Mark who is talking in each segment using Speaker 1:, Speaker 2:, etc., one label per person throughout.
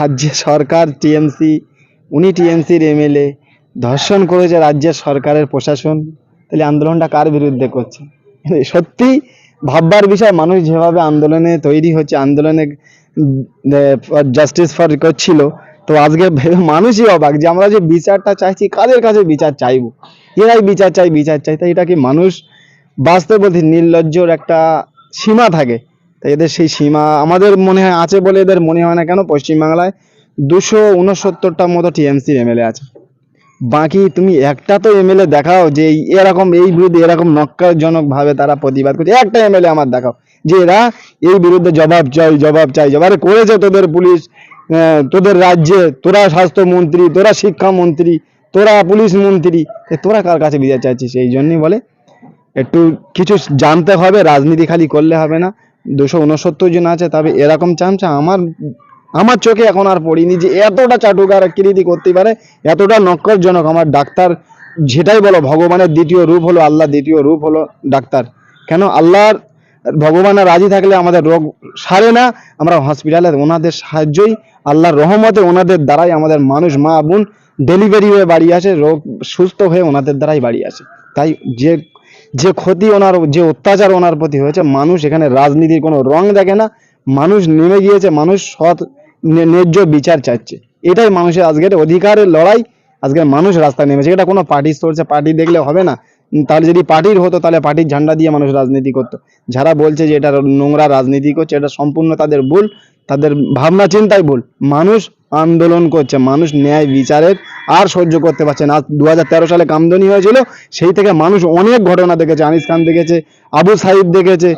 Speaker 1: রাজ্য সরকার, টিএমসি, উনি টিএমসির এমএলএ ধর্ষণ করেছে রাজ্যের সরকারের প্রশাসন। তাহলে আন্দোলনটা কার বিরুদ্ধে করছে? সত্যি ভাববার বিষয়, মানুষ যেভাবে আন্দোলনে তৈরি হচ্ছে, আন্দোলনে জাস্টিস ফর করছিল, তো আজকে মানুষই অবাক যে আমরা যে বিচারটা চাইছি, কাদের কাছে বিচার চাইব? এরাই বিচার চাই বিচার চাই তাই এটা কি মানুষ বাস্তব নির্লজ্জর একটা সীমা থাকে? তাই এদের সেই সীমা আমাদের মনে হয় আছে বলে এদের মনে হয় না কেন? পশ্চিমবাংলায় দুশো উনসত্তরটার মতো টিএমসির এমএলএ আছে। বাকি তুমি একটা তো এমএলএ দেখাও যে এরকম, এই বিরুদ্ধে এরকম নক্কারজনক ভাবে তারা প্রতিবাদ করছে। একটা এমএলএ আমার দেখাও যে এরা এই বিরুদ্ধে জবাব চাই জবাব চাই, জবাব। করেছে তোদের পুলিশ তোদের রাজ্যে, তোরা স্বাস্থ্যমন্ত্রী, তোরা শিক্ষামন্ত্রী, তোরা পুলিশ মন্ত্রী। তোরা কার কাছে বিচার চাইছিস? এই জন্যই বলে। একটু কিছু জানতে হবে, রাজনীতি খালি করলে হবে না। দুশো উনসত্তর জন আছে, তবে এরকম চামচা আমার আমার চোখে এখন আর পড়িনি যে এতটা চাটুকার কৃতি করতে পারে, এতটা নক্করজনক আমার ডাক্তার যেটাই বলো, ভগবানের দ্বিতীয় রূপ হলো আল্লাহ, দ্বিতীয় রূপ হলো ডাক্তার। কেন? আল্লাহর ভগবানের রাজি থাকলে আমাদের রোগ সারে না, আমরা হসপিটালে ওনাদের সাহায্যই, আল্লাহর রহমতে ওনাদের দ্বারাই আমাদের মানুষ, মা, বোন ডেলিভারি হয়ে বাড়ি আসে, রোগ সুস্থ হয়ে ওনাদের দ্বারাই বাড়ি আসে। তাই যে যে ক্ষতি ওনার, যে অত্যাচার ওনার প্রতি হয়েছে, মানুষ এখানে রাজনীতির কোনো রং দেখে না, মানুষ নেমে গিয়েছে, মানুষ সৎ ন্যায্য বিচার চাচ্ছে। এটাই মানুষের আজকের অধিকারের লড়াই, আজকের মানুষ রাস্তায় নেমেছে। এটা কোনো পার্টি চলছে, পার্টি দেখলে হবে না। তাহলে যদি পার্টির হতো, তাহলে পার্টির ঝান্ডা দিয়ে মানুষ রাজনীতি করতো। যারা বলছে যে এটা নোংরা রাজনীতি করছে, এটা সম্পূর্ণ তাদের ভুল, তাদের ভাবনা চিন্তাই ভুল। মানুষ আন্দোলন করছে। মানুষ ন্যায় বিচারের আর সহ্য করতে পারছে না। দু হাজার তেরো সালে কামদনি হয়েছিল সেই থেকে মানুষ অনেক ঘটনা দেখেছে। আনিস খান দেখেছে আবু সাহিদ দেখেছে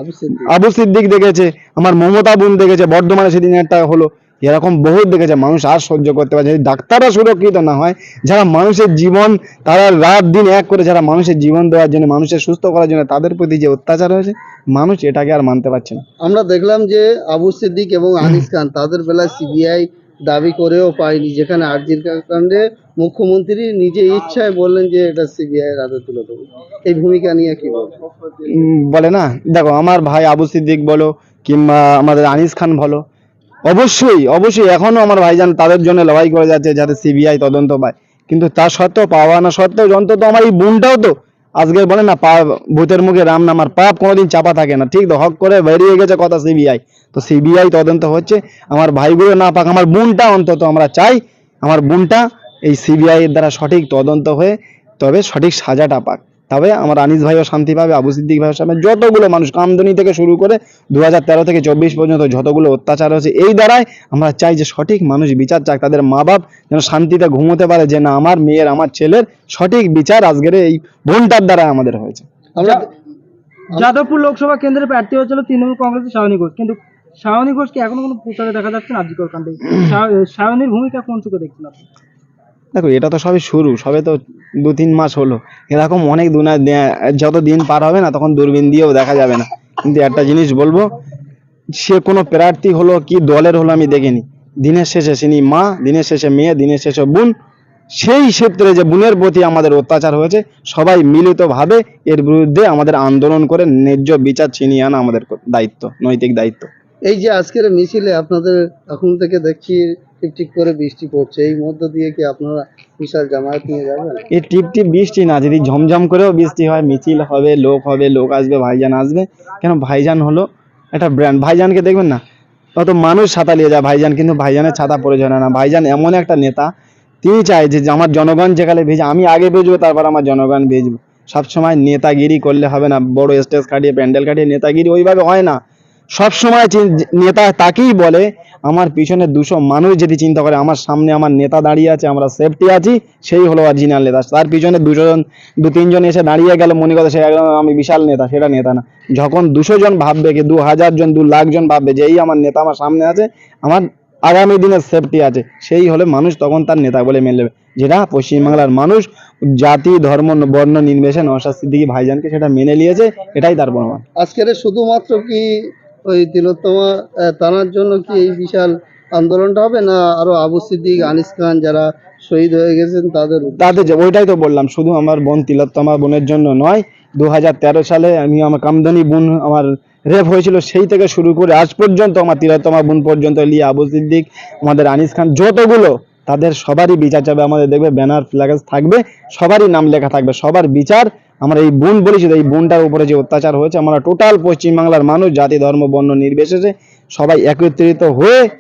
Speaker 2: আবু সিদ্দিক।
Speaker 1: দেখেছে আমার মমতা বোন দেখেছে বর্ধমানে সেদিন একটা হলো। এরকম বহুত দেখেছে মানুষ আর সহ্য করতে পারছে যদি ডাক্তাররা সুরক্ষিত না হয় যারা মানুষের জীবন তারা রাত দিন এক করে যারা মানুষের জীবন দেওয়ার জন্য মানুষের সুস্থ করার জন্য তাদের প্রতি যে অত্যাচার হয়েছে মানুষ এটাকে আর মানতে পারছে না।
Speaker 2: আমরা দেখলাম যে আবু সিদ্দিক এবং আনিস খান তাদের বেলায় সিবিআই দাবি করেও পায়নি যেখানে আরজির কাণ্ডে মুখ্যমন্ত্রী নিজে ইচ্ছায় বললেন যে এটা সিবিআই এর হাতে তুলে দেবো। এই ভূমিকা নিয়ে কি
Speaker 1: বলে না। দেখো, আমার ভাই আবু সিদ্দিক বলো কিংবা আমাদের আনিস খান বলো, অবশ্যই অবশ্যই এখনও আমার ভাইজান তাদের জন্য লড়াই করে যাচ্ছে যাতে সিবিআই তদন্ত পায়। কিন্তু তা সত্ত্বেও পাওয়া না সত্ত্বেও অন্তত আমার এই বোনটাও তো আজকের বলে না পা ভূতের মুখে রাম নামার পাপ কোনোদিন চাপা থাকে না। ঠিক তো, হক করে বেরিয়ে গেছে কথা সিবিআই তো সিবিআই তদন্ত হচ্ছে। আমার ভাইগুলো না পাক, আমার বোনটা অন্তত আমরা চাই, আমার বোনটা এই সিবিআই এর দ্বারা সঠিক তদন্ত হয়ে তবে সঠিক সাজাটা পাক। তবে আমার আনিস ভাইও শান্তি পাবে আবু সিদ্দিক ভাইও সামনে যতগুলো মানুষ কামদনি থেকে শুরু করে দু থেকে চব্বিশ পর্যন্ত যতগুলো অত্যাচার হয়েছে এই দ্বারাই আমরা চাই যে সঠিক মানুষ বিচার চাক তাদের মা বাপ যেন শান্তিতে ঘুমোতে পারে যে না আমার মেয়ের আমার ছেলের সঠিক বিচার আজকের এই বোনটার দ্বারা আমাদের হয়েছে।
Speaker 2: আমরা
Speaker 3: যাদবপুর লোকসভা কেন্দ্রে প্রার্থী হয়েছিল তৃণমূল কংগ্রেসের শাওনী ঘোষ। কিন্তু শাওনী ঘোষকে এখনও কোনো প্রচারে দেখা যাচ্ছে না আজিকর কাণ্ডে। শা- শাওনীর ভূমিকা কোন চোখে দেখছেন আপনি?
Speaker 1: দেখো, এটা তো সবই শুরু, সবে তো দু তিন মাস হলো। এরকম অনেক দুনা যত দিন পার হবে না, তখন দূরবীন দিয়েও দেখা যাবে না। কিন্তু একটা জিনিস বলব, সে কোনো প্রার্থী হলো কি দলের হলো আমি দেখিনি। দিনের শেষে তিনি মা, দিনের শেষে মেয়ে, দিনের শেষে বোন, সেই ক্ষেত্রে যে বোনের প্রতি আমাদের অত্যাচার হয়েছে, সবাই মিলিতভাবে এর বিরুদ্ধে আমাদের আন্দোলন করে ন্যায্য বিচার ছিনিয়ে আনা আমাদের দায়িত্ব, নৈতিক দায়িত্ব।
Speaker 2: এই যে আজকের মিছিলে আপনাদের এখন থেকে দেখছি টিকটিক করে বৃষ্টি পড়ছে। এই মধ্য দিয়ে কি আপনারা বিশাল জামায়াত নিয়ে যাবেন?
Speaker 1: এই টিপ টিপ বৃষ্টি না, যদি ঝমঝম করেও বৃষ্টি হয়, মিছিল হবে, লোক হবে, লোক আসবে, ভাইজান আসবে। কেন ভাইজান হলো একটা ব্র্যান্ড ভাইজানকে দেখবেন না? কত মানুষ ছাতা নিয়ে যায় ভাইজান, কিন্তু ভাইজানের ছাতা প্রয়োজন না। ভাইজান এমন একটা নেতা, তিনি চায় যে আমার জনগণ যেখানে ভেজে, আমি আগে বেজবো তারপর আমার জনগণ বেজবো সবসময় নেতাগিরি করলে হবে না, বড় স্টেজ কাটিয়ে, প্যান্ডেল কাটিয়ে নেতাগিরি ওইভাবে হয় না। সবসময় নেতা তাকেই বলে, আমার পিছনে দুশো মানুষ যদি চিন্তা করে, আমার সামনে আমার নেতা দাঁড়িয়ে আছে, আমরা সেফটি আছি, সেই হলো অরিজিনাল নেতা। তার পিছনে দুশো জন, দু তিনজন এসে দাঁড়িয়ে গেল, মনে কথা সে একদম আমি বিশাল নেতা, সেটা নেতা না। যখন দুশো জন ভাববে কি, দু হাজার জন, দু লাখ জন ভাববে যে এই আমার নেতা আমার সামনে আছে, আমার আগামী দিনের সেফটি আছে, সেই হলে মানুষ তখন তার নেতা বলে মেনে নেবে। যেটা পশ্চিমবাংলার মানুষ, জাতি, ধর্ম, বর্ণ, নির্বিশেষে নওশাদ সিদ্দিকী ভাইজানকে সেটা মেনে নিয়েছে, এটাই তার প্রমাণ।
Speaker 2: আজকের শুধুমাত্র কি ওই তিলোত্তমা টানার জন্য কি এই বিশাল আন্দোলনটা হবে না আরও আবু সিদ্দিক, আনিস খান যারা শহীদ হয়ে গেছেন তাদের
Speaker 1: তাদের ওইটাই তো বললাম, শুধু আমার বোন তিলোত্তমা বোনের জন্য নয় দু সালে আমি আমার কামদানি বোন, আমার রেপ হয়েছিল সেই থেকে শুরু করে আজ পর্যন্ত আমার তিলোত্তমা বোন পর্যন্ত লিয়া আবু সিদ্দিক, আমাদের আনিস খান, যতগুলো তাদের সবারই বিচার যাবে আমাদের দেখবে ব্যানার ফ্ল্যাগেজ থাকবে, সবারই নাম লেখা থাকবে, সবার বিচার। আমরা এই বোন বলেছি এই বোনটার উপরে যে অত্যাচার হয়েছে, আমরা টোটাল পশ্চিমবাংলার মানুষ, জাতি, ধর্ম, বর্ণ নির্বিশেষে সবাই একত্রিত হয়ে